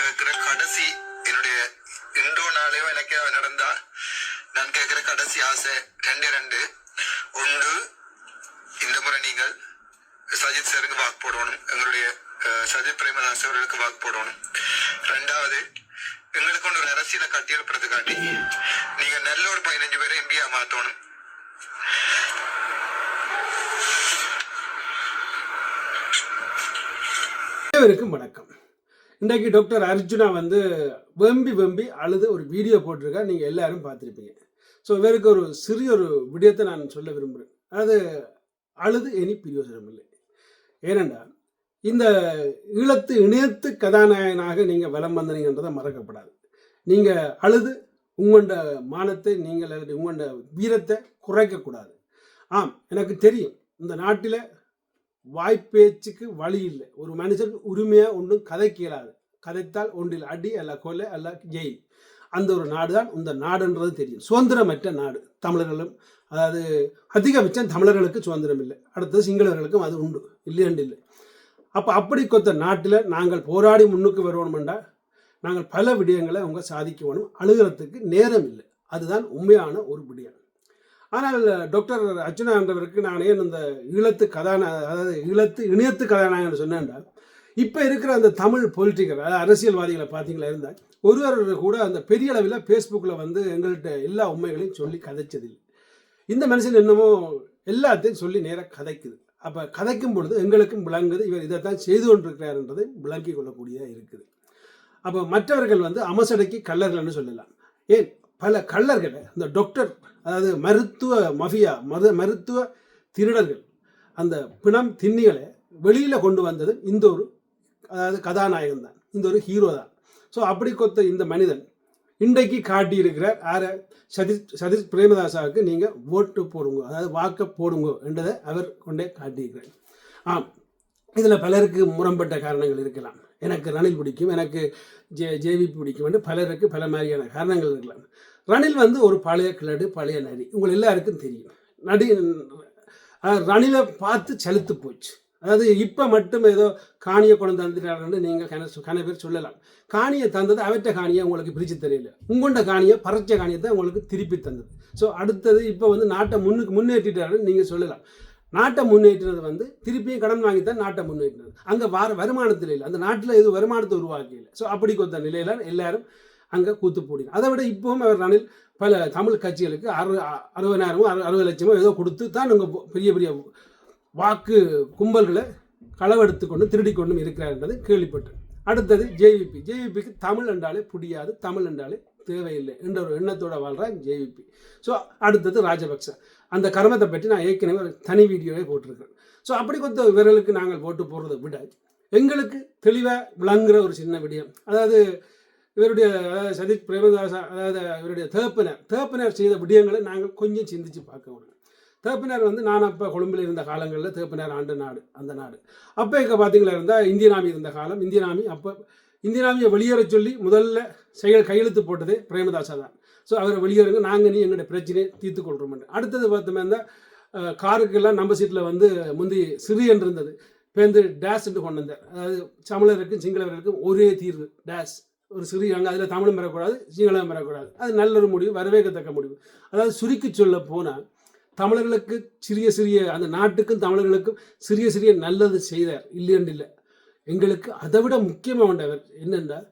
கேட்கிற கடைசி என்னுடைய இன்றோ நாளையோ எனக்கு நடந்தா. நான் கேட்கிற கடைசி ஆசை ரெண்டு ரெண்டு. ஒன்று இந்த முறை நீங்கள் சஜித் சாருக்கு வாக்கு போடணும். எங்களுடைய சஜித் பிரேமதாஸ் அவர்களுக்கு வாக்கு போடணும். ரெண்டாவது எங்களுக்கு ஒன்று ஒரு அரசியலை கட்டியெழுப்புறதுக்காண்டி நீங்க நல்ல ஒரு பதினஞ்சு பேரை எம்பியா மாத்தணும். அனைவருக்கும் வணக்கம். இன்றைக்கு டாக்டர் அர்ஜுனா வந்து வெம்பி வெம்பி அழுது ஒரு வீடியோ போட்டிருக்கா நீங்கள் எல்லாரும் பார்த்துருப்பீங்க. ஸோ இவருக்கு ஒரு சிறிய ஒரு விடயத்தை நான் சொல்ல விரும்புகிறேன் அது அழுது இனி பிரியோசனம் இல்லை. ஏனென்றால் இந்த ஈழத்து இணையத்து கதாநாயகனாக நீங்கள் வலம் வந்தனீங்கன்றதை மறக்கப்படாது. நீங்கள் அழுது உங்களோட மானத்தை நீங்கள் உங்களோட வீரத்தை குறைக்கக்கூடாது. ஆம் எனக்கு தெரியும் இந்த நாட்டில் வாய்ப்பேச்சுக்கு வழி இல்லை. ஒரு மனுஷன் உரிமையாக ஒன்றும் கதைக்கலாது கதைத்தால் ஒன்றில் அடி அல்ல கொலை அல்ல ஜெயில். அந்த ஒரு நாடு தான் இந்த நாடுன்றது தெரியும். சுதந்திரமற்ற நாடு. தமிழர்களும் அதாவது அதிகபட்சம் தமிழர்களுக்கு சுதந்திரம் இல்லை. அடுத்தது சிங்களவர்களுக்கும் அது உண்டு. இல்லையண்டு இல்லை. அப்போ அப்படி கொத்த நாட்டில் நாங்கள் போராடி முன்னுக்கு வருவோம்டா நாங்கள் பல விடயங்களை அவங்க சாதிக்க வேணும் அழுகிறதுக்கு நேரம் இல்லை. அதுதான் உண்மையான ஒரு விடயம். ஆனால் டாக்டர் அர்ச்சுனா என்றவருக்கு நான் ஏன் இந்த ஈழத்து கதாநா அதாவது ஈழத்து இணையத்து கதாநாயகன் சொன்னேன்டா இப்போ இருக்கிற அந்த தமிழ் பொலிட்டிக்கல் அதாவது அரசியல்வாதிகளை பார்த்தீங்களா இருந்தால் ஒருவர் கூட அந்த பெரிய அளவில் ஃபேஸ்புக்கில் வந்து எங்கள்கிட்ட எல்லா உண்மைகளையும் சொல்லி கதைச்சதில்லை. இந்த மனுஷன் என்னமோ எல்லாத்தையும் சொல்லி நேராக கதைக்குது. அப்போ கதைக்கும் பொழுது எங்களுக்கும் விளங்குது இவர் இதைத்தான் செய்து கொண்டிருக்கிறார்ன்றதை விளங்கி கொள்ளக்கூடியதாக இருக்குது. அப்போ மற்றவர்கள் வந்து அமசடைக்கு கல்லர்கள்னு சொல்லலாம். ஏன்? பல கள்ளர்கள் இந்த டாக்டர் அதாவது மருத்துவ மஃபியா மது மருத்துவ திருடர்கள் அந்த பிணம் திண்ணிகளை வெளியில் கொண்டு வந்தது இந்த ஒரு அதாவது கதாநாயகன் தான். இந்த ஒரு ஹீரோ தான். ஸோ அப்படி கொத்த இந்த மனிதன் இன்றைக்கு காட்டியிருக்கிறார் ஆர சதீஷ் சதீஷ் பிரேமதாசாவுக்கு நீங்கள் ஓட்டு போடுங்க அதாவது வாக்க போடுங்க என்றதை அவர் கொண்டே காட்டியிருக்கிறார். ஆம் இதில் பலருக்கு முரண்பட்ட காரணங்கள் இருக்கலாம். எனக்கு ரணில் பிடிக்கும் எனக்கு ஜே ஜேவிபி பிடிக்கும் பலருக்கு பல மாதிரியான காரணங்கள் இருக்கலாம். ரணில் வந்து ஒரு பழைய கிளடு பழைய நரி உங்கள் எல்லாருக்கும் தெரியும். நடி ரணிலை பார்த்து செலுத்து போச்சு. அதாவது இப்போ மட்டும் ஏதோ காணியை கொண்டு தந்துட்டாருன்னு நீங்கள் கன கன பேர் சொல்லலாம். காணியை தந்தது அவற்ற காணியை உங்களுக்கு பிரித்து தெரியல. உங்கள்கிட்ட காணியை பறச்ச காணியை தான் உங்களுக்கு திருப்பி தந்தது. ஸோ அடுத்தது இப்போ வந்து நாட்டை முன்னுக்கு முன்னேற்றிட்டாருன்னு நீங்கள் சொல்லலாம். நாட்டை முன்னேற்றினது வந்து திருப்பியும் கடன் வாங்கி தான் நாட்டை முன்னேற்றினது. அங்கே வார வருமானத்தில் இல்லை. அந்த நாட்டில் எதுவும் வருமானத்தை உருவாக்கி இல்லை. ஸோ அப்படி கொடுத்த நிலையில எல்லாரும் அங்கே கூத்து போடினார் அதை விட இப்போவும் அவர் ரணில் பல தமிழ் கட்சிகளுக்கு அறு அறுபதாயிரமோ அறு அறுபது லட்சமோ ஏதோ கொடுத்து தான் இங்கே பெரிய பெரிய வாக்கு கும்பல்களை களவெடுத்து கொண்டு திருடி கொண்டும் இருக்கிறார் என்பது கேள்விப்பட்டேன். அடுத்தது ஜேவிபி. ஜேவிபிக்கு தமிழ் என்றாலே புரியாது. தமிழ் என்றாலே தேவையில்லை என்ற ஒரு எண்ணத்தோட வாழ்கிறான் ஜேவிபி ஸோ அடுத்தது ராஜபக்ச. அந்த கர்மத்தை பற்றி நான் ஏற்கனவே ஒரு தனி வீடியோவே போட்டிருக்கேன். ஸோ அப்படி கொடுத்த இவர்களுக்கு நாங்கள் போட்டு போடுறதை விட எங்களுக்கு தெளிவாக விளங்குற ஒரு சின்ன விடயம். அதாவது இவருடைய அதாவது சதீஷ் பிரேமதாசா அதாவது இவருடைய தேப்பினர் தேப்பினர் செய்த விடயங்களை நாங்கள் கொஞ்சம் சிந்திச்சு பார்க்க வேணும் தேப்பினர் வந்து நான் அப்போ கொழும்பில் இருந்த காலங்களில் தேப்பினர் ஆண்டு நாடு அந்த நாடு. அப்போ இங்கே பார்த்தீங்களா இருந்தால் இந்தியன் நாமி இருந்த காலம் இந்தியன் நாமி அப்போ இந்தியன் வெளியேற சொல்லி முதல்ல செயல் கையெழுத்து போட்டது பிரேமதாசா தான். ஸோ அவரை வெளியேறுங்க. நாங்கள் நீ எங்களுடைய பிரச்சனையை தீர்த்து கொள்கிறோம் அடுத்தது பார்த்தோமே இருந்தால் காருக்கெல்லாம் நம்ம சீட்டில் வந்து முந்தி சிறியன் இருந்தது. இப்போ வந்து கொண்டு வந்தார். அதாவது தமிழருக்கும் சிங்களவர்களுக்கும் ஒரே தீர்வு டேஷ் ஒரு சிறிய அங்கே அதில் தமிழும் பெறக்கூடாது சிங்களம் பெறக்கூடாது அது நல்ல ஒரு முடிவு வரவேற்கத்தக்க முடிவு. அதாவது சுருக்கி சொல்ல போனால் தமிழர்களுக்கு சிறிய சிறிய அந்த நாட்டுக்கும் தமிழர்களுக்கும் சிறிய சிறிய நல்லது செய்தார். இல்லையென்று இல்லை எங்களுக்கு அதை விட முக்கியமாக வேண்டவர் என்னென்றால்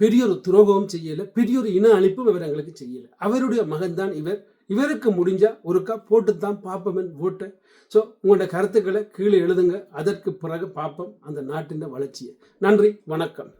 பெரிய ஒரு துரோகமும் செய்யலை பெரிய ஒரு இன அழிப்பும் இவர் எங்களுக்கு செய்யலை. அவருடைய மகன்தான் இவர். இவருக்கு முடிஞ்சால் ஒருக்கா போட்டு தான் பார்ப்போம் ஓட்டை. ஸோ உங்களோட கருத்துக்களை கீழே எழுதுங்க. அதற்கு பிறகு பார்ப்போம் அந்த நாட்டின் வளர்ச்சியை. நன்றி வணக்கம்.